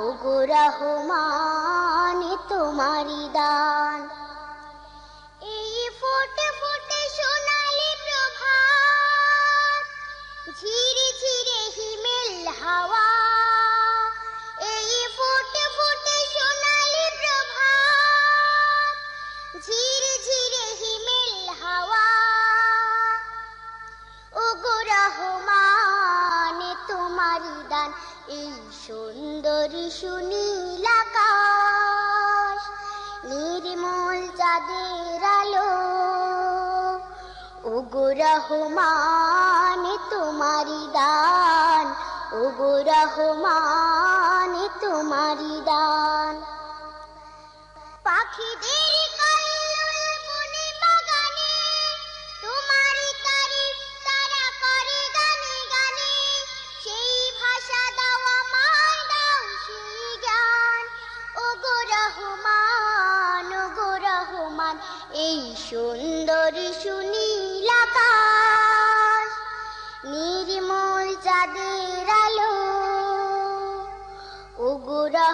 ওগো রহমান তোমারি দান। এই ফোটে ফোটে সোনালি প্রভাত ঝিরি ঝিরে হিমেল হাওয়া রহমান তোমারি দান। ও গো রহমান তোমারি দান। পাখিদের এই বনে বাগানে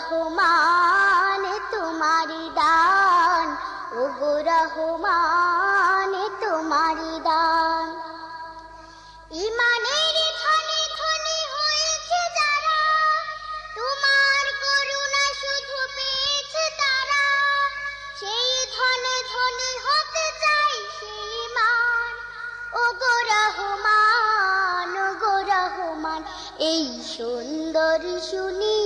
রহমান তোমারি দান। ও গো রহমান তোমারি দান। ইমানের ধনে ধনে হয়েছে যারা, তোমার করুণা শুধু পেয়েছে তারা। সেই ধনে ধনে হতে চাই সেই মান ও গো রহমান ও গো রহমান, এই সুন্দর সুনীল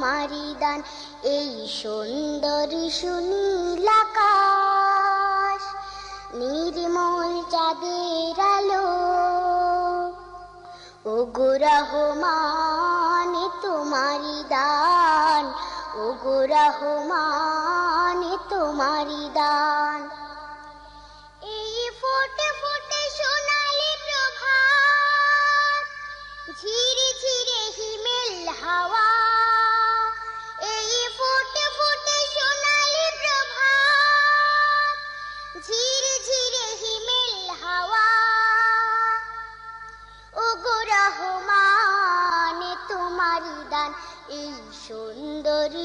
তোমারি দান এই সুন্দর সুনীলাকাশ, নির্মল চাঁদের আলো। ও গো রহমান তোমারি দান ও গো রহমান তোমারি দান এই ফোটে ফোটে সোনালি প্রভাত ঝিরে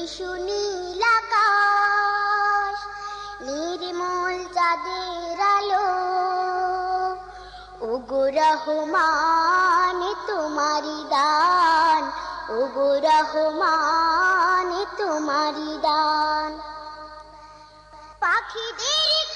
সুনীল আকাশ নির্মল চাঁদের আলো। ও রহমান তোমারি দান। ও গো রহমান তোমারি দান। পাখিদের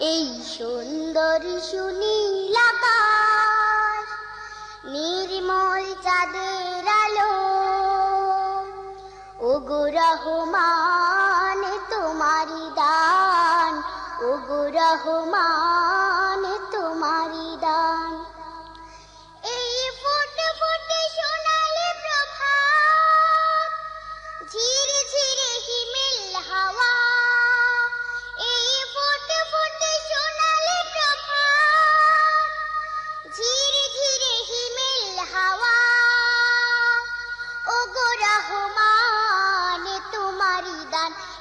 এই সুন্দর সুনীল নির্মল চাঁদের আলো। ও গো রহমান তোমারি দান। ও গো রহমান